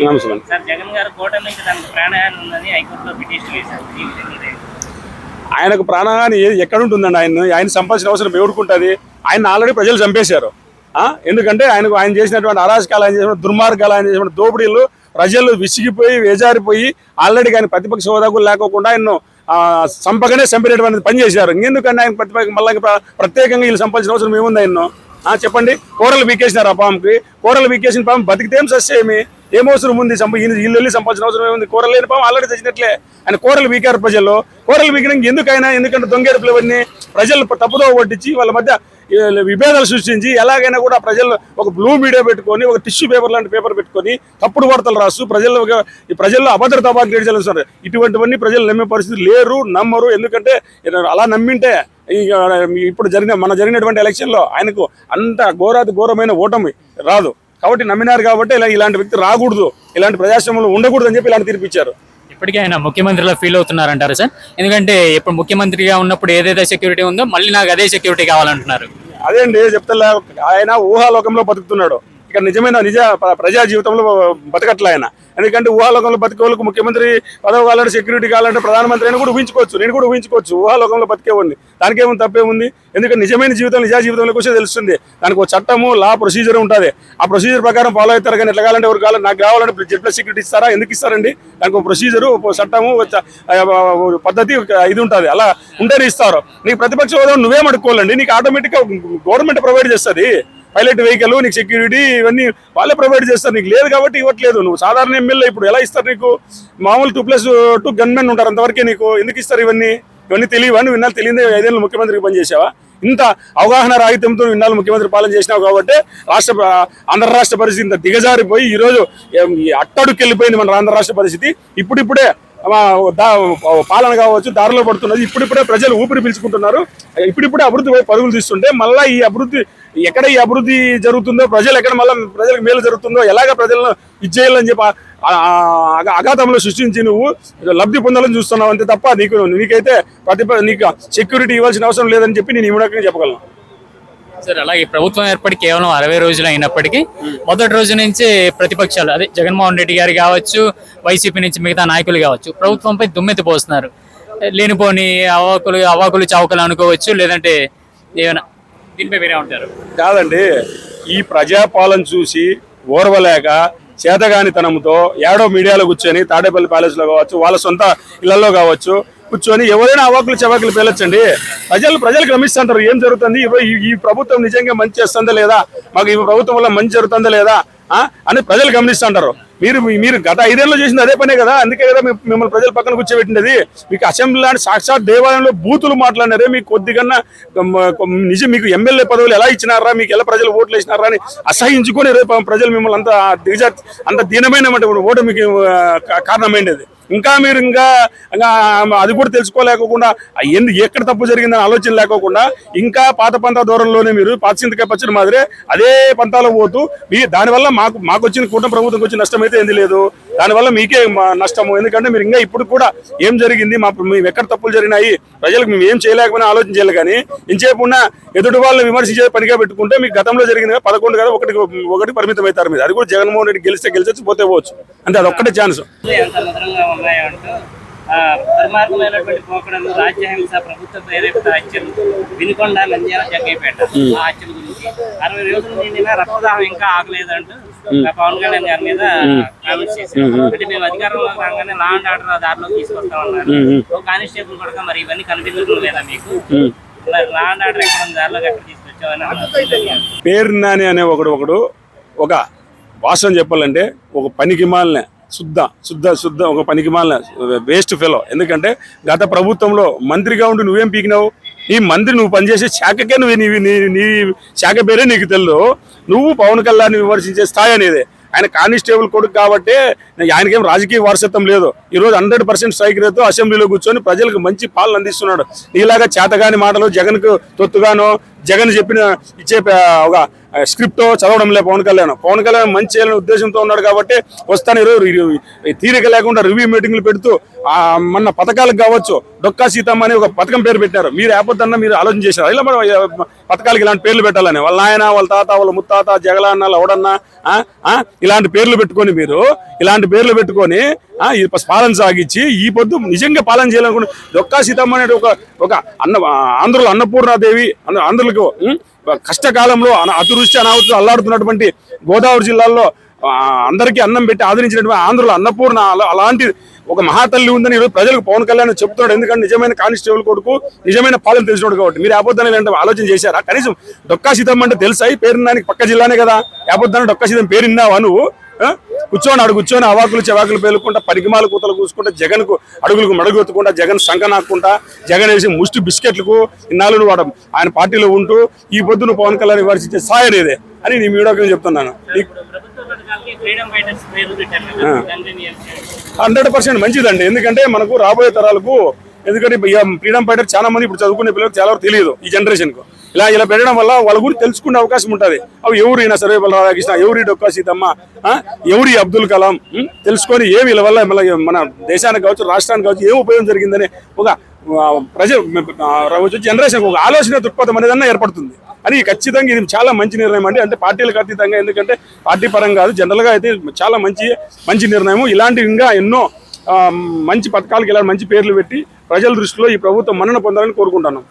నమస్కారం. సార్ జగన్ గారు కూటమి నుంచి తనకు ప్రాణహాని ఉందని హైకోర్టులో పిటిషన్ వేశారు. ఈ విధంగా ఇదే. ఆయనకు ప్రాణహాని ఎక్కడ ఉంటుందండి ఆయన ఆయన సంపాదించిన అవసరం ఎవరుకుంటుంది? ఆయన ఆల్రెడీ ప్రజలు చంపేశారు. ఆ? ఎందుకంటే ఆయనకు ఆయన చేసినటువంటి అరాజకాలు ఆయన చేసిన దుర్మార్గాలు ఆయన చేసిన దోపిడీలు ప్రజలు విసిగిపోయి వేజారిపోయి ఆల్రెడీ ఆయన ప్రతిపక్ష హోదా కూడా లేకోకుండా ఆయన ఆ, చంపగానే చంపినటువంటి పని చేశారు. ఇంకెందుకంటే ఆయన ప్రతిపక్ష మళ్ళీ ప్ర- ప్రత్యేకంగా వీళ్ళు సంపాదించిన అవసరం ఏముంది ఆయన చెప్పండి. కూరలు బీకేసినారు ఆ పాముకి కూరలు బీకేసిన పాము బతికితే సస్యేమి ఏం అవసరం ఉంది సంప వీళ్ళు వెళ్ళి సంపాదించిన అవసరం ఏముంది? కూరలు లేని పాము ఆల్రెడీ తెచ్చినట్లే. ఆయన కూరలు బీకారు ప్రజలు. కూరలు బీకడానికి ఎందుకైనా ఎందుకంటే దొంగేరుపులు ఇవన్నీ ప్రజలు తప్పుదో పట్టించి వాళ్ళ మధ్య విభేదాలు సృష్టించి ఎలాగైనా కూడా ప్రజలు ఒక బ్లూ మీడియా పెట్టుకొని ఒక టిష్యూ పేపర్ లాంటి పేపర్ పెట్టుకొని తప్పుడు వార్తలు రాస్తూ ప్రజల్లో ఒక- ఈ ప్రజల్లో అభద్రతా భాగం క్రియేట్ చేస్తారు ఇటువంటివన్నీ ప్రజలు నమ్మే పరిస్థితి లేరు నమ్మరు. ఎందుకంటే అలా నమ్మింటే ఇక ఇప్పుడు జరిగిన మన జరిగినటువంటి ఎలక్షన్లో ఆయనకు అంత ఘోరాతి ఘోరమైన ఓటమి రాదు. కాబట్టి నమ్మినారు కాబట్టి ఇలా ఇలాంటి వ్యక్తి రాకూడదు. ఇలాంటి ప్రజాస్వామ్యంలో ఉండకూడదు అని చెప్పి ఇలాంటి తీర్పిచ్చారు. ఇప్పటికీ ఆయన ముఖ్యమంత్రిలో ఫీల్ అవుతున్నారంటారు సార్? ఎందుకంటే ఇప్పుడు ముఖ్యమంత్రిగా ఉన్నప్పుడు ఏదైతే సెక్యూరిటీ ఉందో మళ్ళీ నాకు అదే సెక్యూరిటీ కావాలంటున్నారు. అదే అండి చెప్తా ఆయన ఊహాలోకంలో బతుకుతున్నాడు. ఇక్కడ నిజమైన నిజ ప్రజా జీవితంలో బతకట్లే ఆయన. ఎందుకంటే ఊహాలోకంలో బతికేవాళ్ళకు ముఖ్యమంత్రి పదవి కావాలంటే సెక్యూరిటీ కావాలంటే ప్రధానమంత్రి అని కూడా ఊహించుకోవచ్చు. నేను కూడా ఊహించుకోవచ్చు. ఊహాలోకంలో బతికేవాడిని. దానికి ఏముంది తప్పేముంది? ఎందుకంటే నిజమైన జీవితం నిజా జీవితంలోకి వచ్చే తెలుస్తుంది. దానికి ఒక చట్టము లా ప్రొసీజర్ ఉంటుంది. ఆ ప్రొసీజర్ ప్రకారం ఫాలో అవుతారు కానీ ఎట్లా కావాలంటే ఎవరు కావాలి నాకు కావాలంటే జెడ్ ప్లస్ సెక్యూరిటీ ఇస్తారా? ఎందుకు ఇస్తారండి? దానికి ఒక ప్రొసీజరు చట్టము పద్ధతి ఇది ఉంటుంది. అలా ఉంటేనే ఇస్తారు. నీకు ప్రతిపక్ష హోదా నువ్వేం అడుక్కోవాలండి? నీకు ఆటోమేటిక్గా గవర్నమెంట్ ప్రొవైడ్ చేస్తుంది. పైలట్ వెహికల్ నీకు సెక్యూరిటీ ఇవన్నీ వాళ్ళే ప్రొవైడ్ చేస్తారు. నీకు లేదు కాబట్టి ఇవ్వట్లేదు. నువ్వు సాధారణ ఎమ్మెల్యే ఇప్పుడు ఎలా ఇస్తారు నీకు? మామూలు టూ ప్లస్ టూ గన్మెన్ ఉంటారు అంతవరకే నీకు ఎందుకు ఇస్తారు ఇవన్నీ? ఇవన్నీ తెలియవా? నువ్వు ఇన్నాళ్ళు తెలియదే ఐదేళ్ళు ముఖ్యమంత్రికి పనిచేసావా? ఇంత అవగాహన రాహిత్యంతో నువ్వు ఇన్నాళ్ళు ముఖ్యమంత్రి పాలన చేసినావు కాబట్టి రాష్ట్ర ఆంధ్ర రాష్ట్ర పరిస్థితి ఇంత దిగజారిపోయి ఈరోజు అట్టడుకెళ్ళిపోయింది ఈ మన ఆంధ్ర రాష్ట్ర పరిస్థితి. ఇప్పుడిప్పుడే పాలన కావచ్చు దారిలో పడుతున్నది. ఇప్పుడిప్పుడే ప్రజలు ఊపిరి పీల్చుకుంటున్నారు. ఇప్పుడిప్పుడే అభివృద్ధి పరుగులు తీస్తుంటే మళ్ళీ ఈ అభివృద్ధి ఎక్కడ ఈ అభివృద్ధి జరుగుతుందో ప్రజలు ఎక్కడ మళ్ళీ ప్రజలకు మేలు జరుగుతుందో ఎలాగ ప్రజలను ఇచ్చేయాలని చెప్పి అగా- అఘాతంలో సృష్టించి నువ్వు లబ్ధి పొందాలని చూస్తున్నావు అంతే తప్ప నీకు నీకైతే ప్రతిప నీకు సెక్యూరిటీ ఇవ్వాల్సిన అవసరం లేదని చెప్పి నేను ఇవ్వడానికి చెప్పగలను. సార్ అలాగే ప్రభుత్వం ఏర్పడి కేవలం అరవై రోజులు అయినప్పటికీ మొదటి రోజు నుంచి ప్రతిపక్షాలు అదే జగన్మోహన్ రెడ్డి గారు కావచ్చు వైసీపీ నుంచి మిగతా నాయకులు కావచ్చు ప్రభుత్వంపై దుమ్మెత్తి పోస్తున్నారు. లేనిపోని అవాకులు అవాకులు చౌకలు అనుకోవచ్చు లేదంటే ఏమైనా దీనిపై వేరే ఉంటారు కాదండి ఈ ప్రజాపాలన చూసి ఓర్వలేక చేతగానితనంతో ఏడో మీడియాలో కూర్చొని తాడేపల్లి ప్యాలెస్లో కావచ్చు వాళ్ళ సొంత ఇళ్ళలో కావచ్చు కూర్చొని ఎవరైనా అవాకులు చవాకులు పేలొచ్చండి. ప్రజలు ప్రజలు గమనిస్తుంటారు ఏం జరుగుతుంది? ఇవ్వ- ఈ- ప్రభుత్వం నిజంగా మంచి చేస్తుందా లేదా? మాకు ఈ ప్రభుత్వం వల్ల మంచి జరుగుతుందా లేదా? ఆ? అని ప్రజలు గమనిస్తుంటారు. మీరు మీరు గత ఐదేళ్ళు చేసింది అదే పనే కదా? అందుకే కదా మిమ్మల్ని ప్రజల పక్కన కూర్చోబెట్టినది మీకు అసెంబ్లీ లాంటి సాక్షాత్ దేవాలయంలో బూతులు మాట్లాడినారే. మీకు కొద్దిగన్నా నిజం మీకు ఎమ్మెల్యే పదవులు ఎలా ఇచ్చినారా? మీకు ఎలా ప్రజలు ఓట్లు వేసినారా అని అసహించుకొని రేపు ప్రజలు మిమ్మల్ని అంత దిగజార్ అంత దీనమైన ఓటు మీకు కారణమైనది ఇంకా మీరు ఇంకా అది కూడా తెలుసుకోలేకుండా ఎందు ఎక్కడ తప్పు జరిగిందని ఆలోచన లేకోకుండా ఇంకా పాత పంత దూరంలోనే మీరు పాచింతకాయ పచ్చడి మాదిరే అదే పంతాలో పోతూ మీ దానివల్ల మాకు మాకు వచ్చిన కూటమి ప్రభుత్వంకి వచ్చిన నష్టం అయితే ఏంది లేదు. దానివల్ల మీకే మా- నష్టము. ఎందుకంటే మీరు ఇంకా ఇప్పుడు కూడా ఏం జరిగింది మా మేము ఎక్కడ తప్పులు జరిగినాయి ప్రజలకు మేము ఏం చేయలేకపోయినా ఆలోచన చేయాలి కానీ ఇంచేపు ఉన్న ఎదుటి వాళ్ళని విమర్శించే పనిగా పెట్టుకుంటే మీకు గతంలో జరిగిన పదకొండు కదా ఒకటి ఒకటి పరిమితం అవుతారు మీరు. అది కూడా జగన్మోహన్ రెడ్డి గెలిస్తే గెలిచొచ్చు పోతే పోవచ్చు. అంతే అది ఒక్కటే ఛాన్స్. ఉన్నాయో అంటూ ఆ, దుర్మార్గమైనటువంటి పోకడలు రాజ్యహింస ప్రభుత్వ ప్రేరేపిత హత్యలు వినుకొండ నంద్యాల జగ్గైపేట ఆ హత్యల గురించి అరవై రోజులు నిండిన రక్తదాహం ఇంకా ఆగలేదంటూ పవన్ కళ్యాణ్ గారి మీద కామెంట్స్ చేశారు. అంటే మేము అధికారంలో రాగానే లా అండ్ ఆర్డర్ దారిలో తీసుకొస్తామన్నారు ఒక కానిస్టేబుల్ కూడా మరి ఇవన్నీ కనిపించడం లేదా మీకు? లా అండ్ ఆర్డర్ ఎక్కడ ఉంది? దారిలోకి ఎక్కడ తీసుకొచ్చామని. పేరు నాని అనే ఒకడు ఒకడు ఒక భాషను చెప్పాలంటే ఒక పనికి మాలిన శుద్ధ శుద్ధ శుద్ధ ఒక పనికి మాలిన వేస్ట్ ఫెలో ఎందుకంటే గత ప్రభుత్వంలో మంత్రిగా ఉండి నువ్వేం పీకినావు? నీ మంత్రి నువ్వు పనిచేసే శాఖకే నువ్వు నీ నీ శాఖ పేరే నీకు తెలియదు నువ్వు పవన్ కళ్యాణ్ విమర్శించే స్థాయి అనేది. ఆయన కానిస్టేబుల్ కొడుకు కాబట్టి ఆయనకేం రాజకీయ వారసత్వం లేదు. ఈ రోజు హండ్రెడ్ పర్సెంట్ స్ట్రైక్ రేతో అసెంబ్లీలో కూర్చొని ప్రజలకు మంచి పాలన అందిస్తున్నాడు. నీలాగా చేతగాని మాటలు జగన్కు తొత్తుగానో జగన్ చెప్పిన ఇచ్చే ఒక స్క్రిప్ట్ చదవడం లే పవన్ కళ్యాణ్. పవన్ కళ్యాణ్ మంచి చేయాలనే ఉద్దేశంతో ఉన్నాడు కాబట్టి వస్తాను ఈరోజు తీరిక లేకుండా రివ్యూ మీటింగ్లు పెడుతూ మన పథకాలకు కావచ్చు డొక్కా సీతమ్మ అని ఒక పథకం పేరు పెట్టారు మీరు ఆపొద్దన్న మీరు ఆలోచన చేశారు? ఇలా మనం పథకాలకు ఇలాంటి పేర్లు పెట్టాలని. వాళ్ళ నాయన వాళ్ళ తాత వాళ్ళ ముత్తాత జగలన్న లవడన్న ఆ, ఇలాంటి పేర్లు పెట్టుకొని మీరు ఇలాంటి పేర్లు పెట్టుకొని ఈ ప- పాలన సాగించి ఈ పొద్దు నిజంగా పాలన చేయాలనుకుంటే డొక్కా సీతమ్మ అనేది ఒక ఒక అన్న ఆంధ్రులు అన్నపూర్ణాదేవి ఆంధ్ర- ఆంధ్రులకు కష్టకాలంలో అన- అతివృష్టి అనావృష్టి అల్లాడుతున్నటువంటి గోదావరి జిల్లాల్లో అందరికీ అన్నం పెట్టి ఆదరించినటువంటి ఆంధ్రుల అన్నపూర్ణ అలాంటి ఒక మహాతల్లి ఉందని ఈరోజు ప్రజలకు పవన్ కళ్యాణ్ చెప్తున్నాడు ఎందుకంటే నిజమైన కానిస్టేబుల్ కొడుకు నిజమైన పాలన తెలిసినాడు కాబట్టి. మీరు ఆపొద్దని ఇలాంటి ఆలోచన చేశారా? కనీసం డొక్కా సీతమ్మ అంటే తెలుసా? పేరున్నానికి పేరు పక్క జిల్లానే కదా. ఆపొద్దని డొక్కా సీతం పేరున్నావా నువ్వు? కూర్చొని అడుగు కూర్చొని అవాకులు చెవాకులు పేలుకుంటా పరిగిమాల కూతలు కూసుకుంటా జగన్కు అడుగులకు మడుగొత్తుకుంటా జగన్ సంక నాక్కుంటా జగన్ వేసి ముష్టి బిస్కెట్లకు ఇన్నాళ్ళు వాడు. ఆయన పార్టీలో ఉంటూ ఈ పొద్దున పవన్ కళ్యాణ్ విమర్శించే సాయనేదే అని నీ మీడియాకి చెప్తున్నాను. హండ్రెడ్ పర్సెంట్ మంచిదండి. ఎందుకంటే మనకు రాబోయే తరాలకు ఎందుకంటే ఫ్రీడమ్ ఫైటర్ um, చాలా మంది ఇప్పుడు చదువుకునే పిల్లలకు చాలా వరకు తెలియదు ఈ జనరేషన్కు. ఇలా ఇలా పెట్టడం వల్ల వాళ్ళ గురించి తెలుసుకునే అవకాశం ఉంటుంది. అవి ఎవరు ఈయన సర్వేపల్లి రాధాకృష్ణ ఎవరి డొక్కా సీతమ్మ ఎవరి అబ్దుల్ కలాం తెలుసుకొని ఏమి వీళ్ళ వల్ల మన మన దేశానికి కావచ్చు రాష్ట్రానికి కావచ్చు ఏం ఉపయోగం జరిగిందని ఒక ప్రజ జనరేషన్ ఒక ఆలోచన దృక్పథం అనేది ఏర్పడుతుంది. అని ఖచ్చితంగా ఇది చాలా మంచి నిర్ణయం అండి. అంటే పార్టీలకు అతీతంగా ఎందుకంటే పార్టీ పరంగా కాదు జనరల్గా అయితే చాలా మంచి మంచి నిర్ణయం ఇలాంటి ఇంకా ఎన్నో మంచి పథకాలకు ఇలా మంచి పేర్లు పెట్టి ప్రజల దృష్టిలో ఈ ప్రభుత్వం మన్నన పొందాలని కోరుకుంటున్నాం.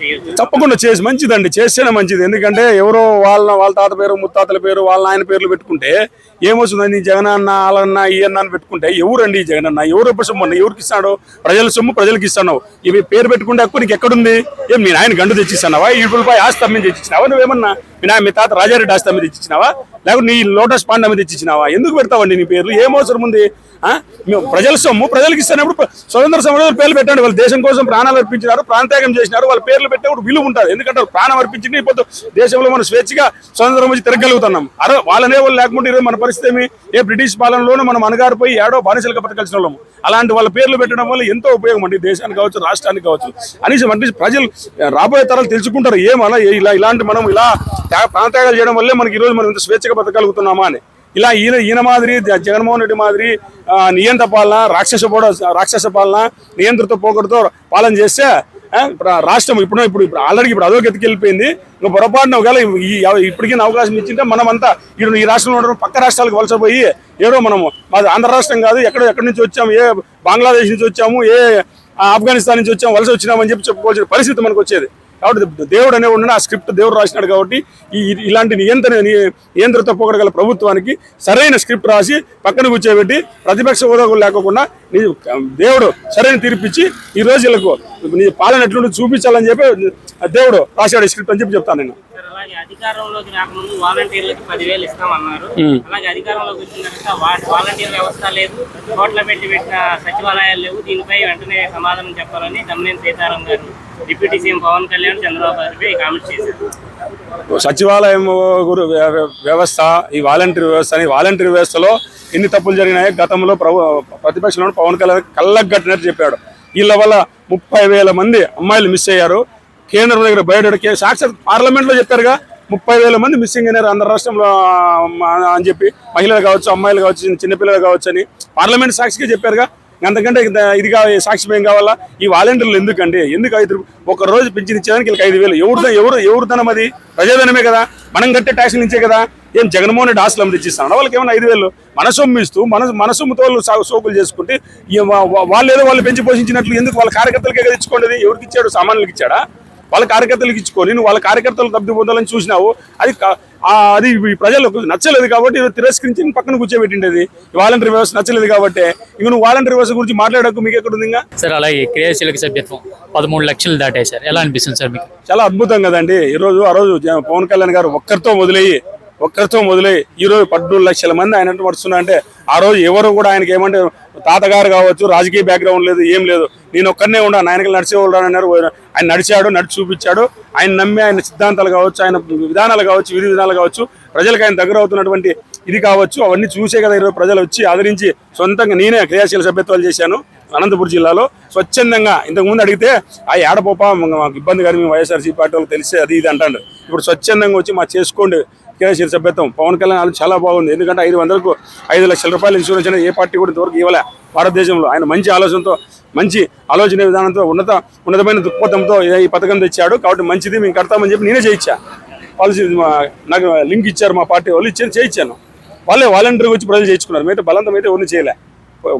చేయొచ్చు? తప్పకుండా చేసి మంచిదండి చేస్తేనే మంచిది. ఎందుకంటే ఎవరో వాళ్ళ వాళ్ళ తాత పేరు ముత్తాతల పేరు వాళ్ళ ఆయన పేర్లు పెట్టుకుంటే ఏమొస్తుందండి? జగన్ అన్న వాళ్ళన్న ఈ అన్న అని పెట్టుకుంటే ఎవరండి ఈ జగన్ అన్న ఎవరు సొమ్ము అన్న ఎవరికి ఇస్తాడు? ప్రజల సొమ్ము ప్రజలకు ఇస్తున్నావు ఇవి పేరు పెట్టుకుంటే హక్కు నీకు ఎక్కడుంది? ఏం మీ నాయన గండు తెచ్చిస్తున్నావా ఈ రూపాయి ఆస్తి అమ్మి తెచ్చిచ్చినావా నువ్వేమన్నా వినాయక మీ తాత రాజారెడ్డి ఆస్తి మీద ఇచ్చినావా లేకపోతే నీ లోటస్ పాండ మీద తెచ్చిచ్చినావా ఎందుకు పెడతావండి నీ పేర్లు? ఏం అవసరం ఉంది ఆ? మేము ప్రజల సొమ్ము ప్రజలకు ఇస్తున్నప్పుడు స్వతంత్ర సమయంలో పేర్లు పెట్టండి. వాళ్ళు దేశం కోసం ప్రాణాలు అర్పించినారు ప్రాంత్యాగం చేసినారు. వాళ్ళ పేర్లు పెట్టేప్పుడు విలువ ఉంటుంది. ఎందుకంటే ప్రాణం అర్పించింది ఇప్పుడు దేశంలో మనం స్వేచ్ఛగా స్వతంత్రం వచ్చి తిరగలుగుతున్నాం అరే వాళ్ళనే వాళ్ళు లేకుంటే ఈరోజు మన పరిస్థితి ఏమి? ఏ బ్రిటిష్ పాలనలోనూ మనం అనగారిపోయి ఏడో బానిసలుగా బతకాల్సిన వాళ్ళము. అలాంటి వాళ్ళ పేర్లు పెట్టడం వల్ల ఎంతో ఉపయోగం అండి. దేశానికి కావచ్చు రాష్ట్రానికి కావచ్చు. అనేసి అంటే ప్రజలు రాబోయే తరాలు తెలుసుకుంటారు. ఏమలా ఇలా ఇలాంటి మనం ఇలా ప్రాణత్యాగాలు చేయడం వల్లే మనకి ఈరోజు మనం ఇంత స్వేచ్ఛగా బతకగలుగుతున్నామా అని. ఇలా ఈయన ఈయన మాదిరి జగన్మోహన్ రెడ్డి మాదిరి ఆ, నియంత్ర పాలన రాక్షస పోడ రాక్షస పాలన నియంత్రిత పోకడతో పాలన చేస్తే ఆ, రాష్ట్రం ఇప్పుడు ఇప్పుడు ఇప్పుడు ఆల్రెడీ ఇప్పుడు అదో గతికి వెళ్ళిపోయింది. ఇంకా పొరపాటున ఒకవేళ ఈ ఇప్పటికీ అవకాశం ఇచ్చింటే మనమంతా ఇప్పుడు ఈ రాష్ట్రంలో ఉండడం పక్క రాష్ట్రాలకు వలసపోయి ఏదో మనము మాది ఆంధ్ర రాష్ట్రం కాదు ఎక్కడ ఎక్కడి నుంచి వచ్చాము ఏ బంగ్లాదేశ్ నుంచి వచ్చాము ఏ ఆఫ్ఘనిస్తాన్ నుంచి వచ్చాము వలస వచ్చినామని చెప్పి చెప్పుకోవాల్సిన పరిస్థితి మనకు వచ్చేది. కాబట్టి దేవుడు అనే ఉన్నాడు ఆ స్క్రిప్ట్ దేవుడు రాసినాడు కాబట్టి ఈ ఇలాంటి నియంత్రణ నియంత్రిత పోగడగల ప్రభుత్వానికి సరైన స్క్రిప్ట్ రాసి పక్కన కూర్చోబెట్టి ప్రతిపక్ష హోదా కూడా లేకోకుండా నీ దేవుడు సరైన తీర్పిచ్చి ఈ రోజు వీళ్ళకు నీ పాలన ఎట్లుండి చూపించాలని చెప్పి దేవుడు రాశాడు ఈ స్క్రిప్ట్ అని చెప్పి చెప్తాను నేను. అధికారంలోకి రాకముందు వాలంటీర్లకు పదివేలు ఇస్తామన్నారు. అలాగే అధికారంలోకి వచ్చిన తర్వాత వాలంటీర్ వ్యవస్థ లేదు. కోట్ల పెట్టి పెట్టిన సచివాలయాలు లేవు. దీనిపై వెంటనే సమాధానం చెప్పాలని సీతారాం గారు deputy CM Pawan Kalyan Chandrababu comment చేశారు. సచివాలయం గురు వ్య- వ్య- వ్యవస్థ ఈ వాలంటీర్ వ్యవస్థ ఈ వాలంటీర్ వ్యవస్థలో ఎన్ని తప్పులు జరిగినాయో గతంలో ప్రభు ప్రతిపక్షంలో పవన్ కళ్యాణ్ కళ్ళగట్టినట్టు చెప్పాడు. వీళ్ళ వల్ల ముప్పై వేల మంది అమ్మాయిలు మిస్ అయ్యారు. కేంద్రం దగ్గర బయట సాక్షాత్ పార్లమెంట్లో చెప్పారుగా ముప్పై వేల మంది మిస్సింగ్ అయినారు ఆంధ్ర రాష్ట్రంలో అని చెప్పి. మహిళలు కావచ్చు అమ్మాయిలు కావచ్చు చిన్నపిల్లలు కావచ్చు అని పార్లమెంట్ సాక్షిగా చెప్పారుగా అంతకంటే ఇదిగా ఇది సాక్ష్యం కావాలా? ఈ వాలంటీర్లు ఎందుకండి? ఎందుకు ఐదు ఒక రోజు పెంచి ఇచ్చేదానికి వీళ్ళకి ఐదు వేలు. ఎవరు ఎవరు ఎవరు అది? ప్రజాధనమే కదా. మనం కట్టే ట్యాక్స్ నుంచే కదా. ఏం జగన్మోహన్ రెడ్డి ఆస్తులు తెచ్చిస్తాను వాళ్ళకి ఏమైనా ఐదు వేలు? మన ఇస్తూ మన మన సొమ్ముతో వాళ్ళు సోకులు చేసుకుంటే ఈ వాళ్ళు ఏదో వాళ్ళు పెంచి పోషించినట్లు ఎందుకు వాళ్ళ కార్యకర్తలకే కదా ఇచ్చుకోండి ఎవరికి ఇచ్చాడు? సామాన్యులకి ఇచ్చాడా? వాళ్ళ కార్యకర్తలకు ఇచ్చుకొని నువ్వు వాళ్ళ కార్యకర్తలు తప్పు పొందాలని చూసినావు అది అది ప్రజలకు నచ్చలేదు కాబట్టి తిరస్కరించి పక్కన కూర్చోబెట్టిండేది. వాలంటీర్ వ్యవస్థ నచ్చలేదు కాబట్టి. ఇంక నువ్వు వాలంటీర్ వ్యవస్థ గురించి మాట్లాడకు మీకు ఎక్కడ ఉంది సార్ అలాగే క్రియాశీలక సభ్యత్వం పదమూడు లక్షలు దాటాయి సార్. ఎలా అనిపిస్తుంది సార్ మీకు? చాలా అద్భుతం కదండి. ఈ రోజు ఆ రోజు పవన్ కళ్యాణ్ గారు ఒక్కరితో మొదలయ్యి ఒక్కరితో మొదలై ఈరోజు పద్నాలుగు లక్షల మంది ఆయన పడుతున్నా అంటే ఆ రోజు ఎవరు కూడా ఆయనకి ఏమంటే తాతగారు కావచ్చు రాజకీయ బ్యాక్గ్రౌండ్ లేదు ఏం లేదు. నేను ఒక్కరినే ఉన్నాను ఆయనకి నడిచేవాళ్ళు అన్నారు. ఆయన నడిచాడు నడిచి చూపించాడు. ఆయన నమ్మి ఆయన సిద్ధాంతాలు కావచ్చు ఆయన విధానాలు కావచ్చు విధి విధానాలు కావచ్చు ప్రజలకు ఆయన దగ్గర అవుతున్నటువంటి ఇది కావచ్చు అవన్నీ చూసే కదా ఈరోజు ప్రజలు వచ్చి ఆదరించి సొంతంగా నేనే క్రియాశీల సభ్యత్వాలు చేశాను అనంతపురం జిల్లాలో. స్వచ్ఛందంగా ఇంతకుముందు అడిగితే ఆ ఏడపోప మాకు ఇబ్బంది కానీ మేము వైఎస్ఆర్సీ పార్టీ వాళ్ళకి తెలిసే అది ఇది అంటాడు. ఇప్పుడు స్వచ్ఛందంగా వచ్చి మా చేసుకోండి కేసీఆర్ సభ్యత్వం పవన్ కళ్యాణ్ ఆలోచన చాలా బాగుంది. ఎందుకంటే ఐదు వందలకు ఐదు లక్షల రూపాయల ఇన్సూరెన్స్ అనేది ఏ పార్టీ కూడా ఇంతవరకు ఇవ్వలే భారతదేశంలో. ఆయన మంచి ఆలోచనతో మంచి ఆలోచన విధానంతో ఉన్నత ఉన్నతమైన దృక్పథంతో ఈ పథకం తెచ్చాడు. కాబట్టి మంచిది మేము కడతామని చెప్పి నేనే చేయించా. పాలసీ నాకు లింక్ ఇచ్చారు మా పార్టీ వాళ్ళు ఇచ్చారు చేయించాను. వాళ్ళే వాలంటీర్గా వచ్చి ప్రజలు చేయించుకున్నారు. మిగతా బలంతం అయితే ఎవరిని చేయలే.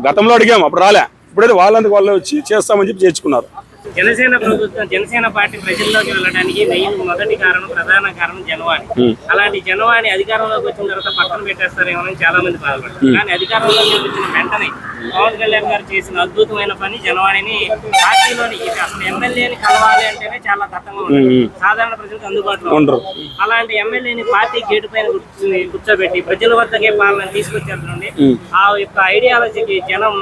గతంలో అడిగాము అప్పుడు రాలే. ఇప్పుడైతే వాళ్ళందుకు వాళ్ళు వచ్చి చేస్తామని చెప్పి చేయించుకున్నారు. జనసేన ప్రభుత్వం జనసేన పార్టీ ప్రజల్లోకి వెళ్ళడానికి మెయిన్ మొదటి కారణం ప్రధాన కారణం జనవాణి. అలాంటి జనవాణి అధికారంలోకి వచ్చిన తర్వాత పక్కన పెట్టేస్తారేమోనని చాలా మంది బాధపడ్డారు కానీ అధికారంలోకి వచ్చిన వెంటనే పవన్ కళ్యాణ్ గారు చేసిన అద్భుతమైన పని జనవాణిని పార్టీలోని అసలు ఎమ్మెల్యేని కలవాలి అంటేనే చాలా కష్టంగా ఉంటుంది సాధారణ ప్రజలకు అందుబాటులో ఉండరు. అలాంటి ఎమ్మెల్యేని పార్టీ గేటు పైన కూర్చోబెట్టి ప్రజల వద్దకే పాలన తీసుకొచ్చారు నుండి ఆ యొక్క ఐడియాలజీకి జనం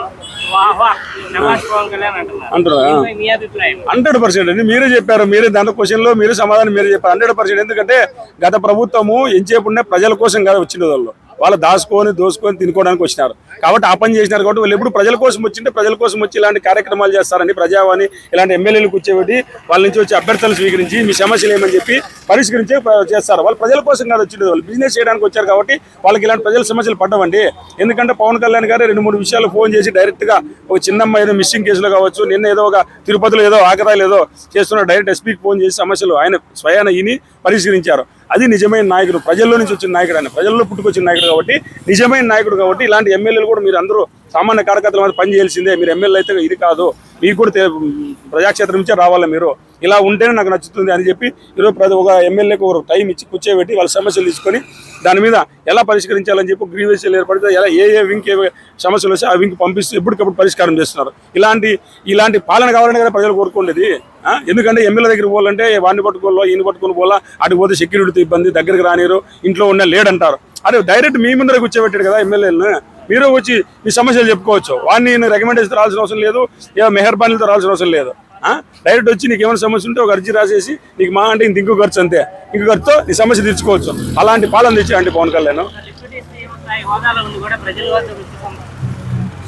హండ్రెడ్ పర్సెంట్ అండి. మీరే చెప్పారు మీరే దాంట్లో క్వశ్చన్లో మీరే సమాధానం మీరే చెప్పారు. Hundred percent. ఎందుకంటే గత ప్రభుత్వము ఎంచేపుండే ప్రజల కోసం కదా వచ్చిన వాళ్ళు వాళ్ళు దాచుకొని దోసుకొని తినుకోవడానికి వచ్చినారు. కాబట్టి ఆ పని చేసినారు కాబట్టి వాళ్ళు ఎప్పుడు ప్రజల కోసం వచ్చింటే ప్రజల కోసం వచ్చి ఇలాంటి కార్యక్రమాలు చేస్తారండి ప్రజావాణి ఇలాంటి ఎమ్మెల్యేలు కూర్చోబెట్టి వాళ్ళ నుంచి వచ్చి అభ్యర్థులు స్వీకరించి మీ సమస్యలు ఏమని చెప్పి పరిష్కరించే చేస్తారు. వాళ్ళు ప్రజల కోసం కాదు వచ్చింది వాళ్ళు బిజినెస్ చేయడానికి వచ్చారు కాబట్టి వాళ్ళకి ఇలాంటి ప్రజల సమస్యలు పడ్డవండి. ఎందుకంటే పవన్ కళ్యాణ్ గారు రెండు మూడు విషయాలు ఫోన్ చేసి డైరెక్ట్గా ఒక చిన్నమ్మ ఏదో మిస్సింగ్ కేసులో కావచ్చు నిన్న ఏదో ఒక తిరుపతిలో ఏదో ఆకతాయిలు ఏదో చేస్తున్న డైరెక్ట్ ఎస్పీకి ఫోన్ చేసి సమస్యలు ఆయన స్వయాన ఇని పరిష్కరించారు. అది నిజమైన నాయకుడు. ప్రజల్లో నుంచి వచ్చిన నాయకుడు ఆయన. ప్రజల్లో పుట్టుకొచ్చిన నాయకుడు కాబట్టి నిజమైన నాయకుడు కాబట్టి ఇలాంటి ఎమ్మెల్యేలు కూడా మీరు అందరూ సామాన్య కార్యకర్తల మీద పని చేయాల్సిందే. మీరు ఎమ్మెల్యే అయితే ఇది కాదు. మీకు కూడా ప్రజాక్షేత్రం నుంచే రావాలి మీరు. ఇలా ఉంటేనే నాకు నచ్చుతుంది అని చెప్పి ఈరోజు ప్రతి ఒక ఎమ్మెల్యేకి ఒక టైం ఇచ్చి కూర్చోబెట్టి వాళ్ళ సమస్యలు తీసుకొని దాని మీద ఎలా పరిష్కరించాలని చెప్పి గ్రీవెన్సీలు ఏర్పడితే ఎలా ఏ ఏ వింక్ ఏ సమస్యలు వచ్చి ఆ వింక్ పంపిస్తూ ఎప్పటికప్పుడు పరిష్కారం చేస్తున్నారు. ఇలాంటి ఇలాంటి పాలన కావాలని కదా ప్రజలు కోరుకోలేదు ఎందుకంటే ఎమ్మెల్యే దగ్గర పోవాలంటే వాడిని పట్టుకోవాలో ఈయన పట్టుకొని పోవాలా అటు పోతే సెక్యూరిటీ ఇబ్బంది దగ్గరికి రానిరు ఇంట్లో ఉన్న లేడంటారు. అదే డైరెక్ట్ మీ ముందర కూర్చోబెట్టాడు కదా ఎమ్మెల్యేలను. మీరు వచ్చి మీ సమస్యలు చెప్పుకోవచ్చు. వాడిని రికమెండేషన్ రావాల్సిన అవసరం లేదు. ఏదో మెహర్బానీలతో రావాల్సిన అవసరం లేదు. డైరెక్ట్ వచ్చి నీకు ఏమైనా సమస్య ఉంటే ఒక అర్జీ రాసేసి నీకు మా అంటే ఇంక ఇంకో ఖర్చు అంతే. ఇంకో ఖర్చుతో నీ సమస్య తీర్చుకోవచ్చు. అలాంటి పాలన తెచ్చాయండి పవన్ కళ్యాణ్.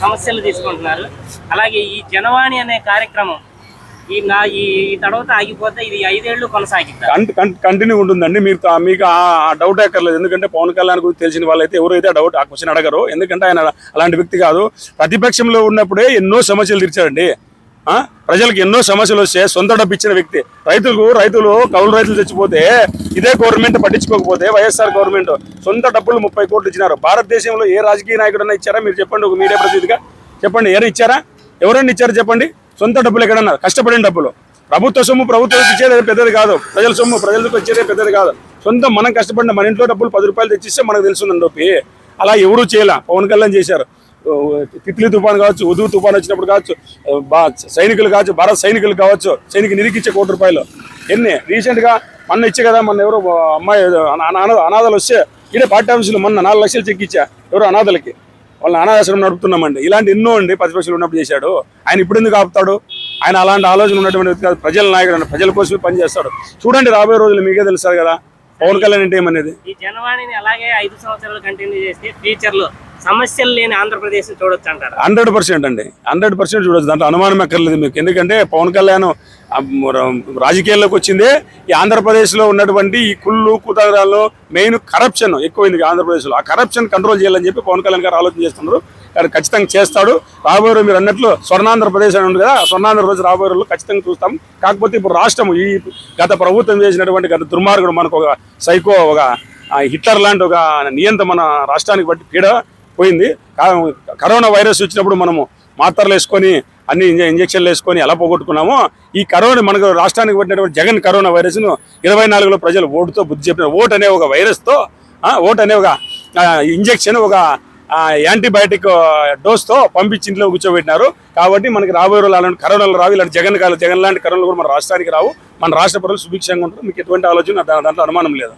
సమస్యలు తీసుకుంటున్నారు. అలాగే ఈ జనవాణి అనే కార్యక్రమం ఈ నా ఈ తర్వాత ఆగిపోతే ఇది ఐదేళ్ళు కొనసాగిద్దాం. కంటిన్యూ ఉంటుందండి. మీరు మీకు ఆ డౌట్ ఎక్కర్లేదు. ఎందుకంటే పవన్ కళ్యాణ్ గురించి తెలిసిన వాళ్ళైతే ఎవరైతే ఆ డౌట్ ఆ క్వశ్చన్ అడగరు ఎందుకంటే ఆయన అలాంటి వ్యక్తి కాదు. ప్రతిపక్షంలో ఉన్నప్పుడే ఎన్నో సమస్యలు తీర్చాడండి. ప్రజలకు ఎన్నో సమస్యలు వస్తే సొంత డబ్బు ఇచ్చిన వ్యక్తి. రైతులకు రైతులు కౌలు రైతులు తెచ్చిపోతే ఇదే గవర్నమెంట్ పట్టించుకోకపోతే వైఎస్ఆర్ గవర్నమెంట్ సొంత డబ్బులు ముప్పై కోట్లు ఇచ్చినారు. భారతదేశంలో ఏ రాజకీయ నాయకుడన్నా ఇచ్చారా? మీరు చెప్పండి ఒక మీడియా ప్రతినిధిగా. చెప్పండి ఎవరు ఇచ్చారా? ఎవరైనా ఇచ్చారు చెప్పండి. సొంత డబ్బులు ఎక్కడన్నారు కష్టపడిన డబ్బులు. ప్రభుత్వ సొమ్ము ప్రభుత్వం ఇచ్చేది పెద్దది కాదు. ప్రజల సొమ్ము ప్రజలకు వచ్చేదే పెద్దది కాదు. సొంత మనం కష్టపడిన మన ఇంట్లో డబ్బులు పది రూపాయలు తెచ్చిస్తే మనకు తెలుసుందని చెప్పి అలా ఎవరూ చేయలే. పవన్ కళ్యాణ్ చేశారు. ఓ, తిత్లీ తుఫాన్ కావచ్చు ఉదూ తుఫాన్ వచ్చినప్పుడు కావచ్చు బా సైనికులు కావచ్చు భారత సైనికులు కావచ్చు సైనిక నిరికిచ్చే కోటి రూపాయలు. ఎన్ని? రీసెంట్గా మొన్న ఇచ్చే కదా మొన్న ఎవరో అమ్మాయి ఏదో అనాథలు వస్తే ఇదే పార్టీ ఆఫీసులు మొన్న నాలుగు లక్షలు చెక్ ఇచ్చా ఎవరో అనాథలకి. వాళ్ళని అనాథాశ్రమం నడుపుతున్నామండి. ఇలాంటి ఎన్నో అండి ప్రతిపక్షులు ఉన్నప్పుడు చేశాడు. ఆయన ఇప్పుడు ఎందుకు ఆపుతాడు? ఆయన అలాంటి ఆలోచన ఉన్నటువంటి కాదు. ప్రజల నాయకుడు ప్రజల కోసమే పనిచేస్తాడు. చూడండి రాబోయే రోజులు మీకే తెలుస్తారు కదా. పవన్ కళ్యాణ్ అంటే ఏమనేది? ఈ జనవాణిని అలాగే ఐదు సంవత్సరాలు కంటిన్యూ చేస్తే ఫ్యూచర్లో సమస్యలు లేని ఆంధ్రప్రదేశ్ చూడొచ్చు అంటారా. హండ్రెడ్ పర్సెంట్ అండి. హండ్రెడ్ పర్సెంట్ చూడొచ్చు. దాంట్లో అనుమానం ఎక్కర్లేదు మీకు. ఎందుకంటే పవన్ కళ్యాణ్ రాజకీయాల్లోకి వచ్చిందే ఈ ఆంధ్రప్రదేశ్లో ఉన్నటువంటి ఈ కుళ్ళు కుతంత్రాలు మెయిన్ కరప్షన్ ఎక్కువైంది ఆంధ్రప్రదేశ్లో. ఆ కరప్షన్ కంట్రోల్ చేయాలని చెప్పి పవన్ కళ్యాణ్ గారు ఆలోచన చేస్తున్నారు. ఖచ్చితంగా చేస్తాడు. రాబోయే మీరు అన్నట్లు స్వర్ణాంధ్రప్రదేశ్ అని ఉంది కదా స్వర్ణాంధ్రప్రదేశ్ రాబోయే రోజులు ఖచ్చితంగా చూస్తాం. కాకపోతే ఇప్పుడు రాష్ట్రం ఈ గత ప్రభుత్వం చేసినటువంటి గత దుర్మార్గుడు మనకు ఒక సైకో ఒక హిట్లర్ లాంటి ఒక నియంత మన రాష్ట్రానికి బట్టి పీడ పోయింది. కరోనా వైరస్ వచ్చినప్పుడు మనము మాత్రలు వేసుకొని అన్ని ఇంజ- ఇంజక్షన్లు వేసుకొని ఎలా పోగొట్టుకున్నామో ఈ కరోనా మనకు రాష్ట్రానికి పట్టినటువంటి జగన్ కరోనా వైరస్ను ఇరవై నాలుగులో ప్రజలు ఓటుతో బుద్ధి చెప్పిన ఓటు అనే ఒక వైరస్తో ఓటు అనే ఒక ఇంజక్షన్ ఇంజెక్షన్ ఒక యాంటీబయాటిక్ డోస్తో పంపించి ఇంట్లో కూర్చోబెట్టినారు. కాబట్టి మనకి రాబోయే రోజులు అలాంటి కరోనాలు రావు. ఇలాంటి జగన్ కాదు జగన్ లాంటి కరోనాలు కూడా మన రాష్ట్రానికి రావు. మన రాష్ట్ర ప్రజలు సుభిక్షంగా ఉంటారు. మీకు ఎటువంటి ఆలోచన దా- దాంట్లో అనుమానం లేదు?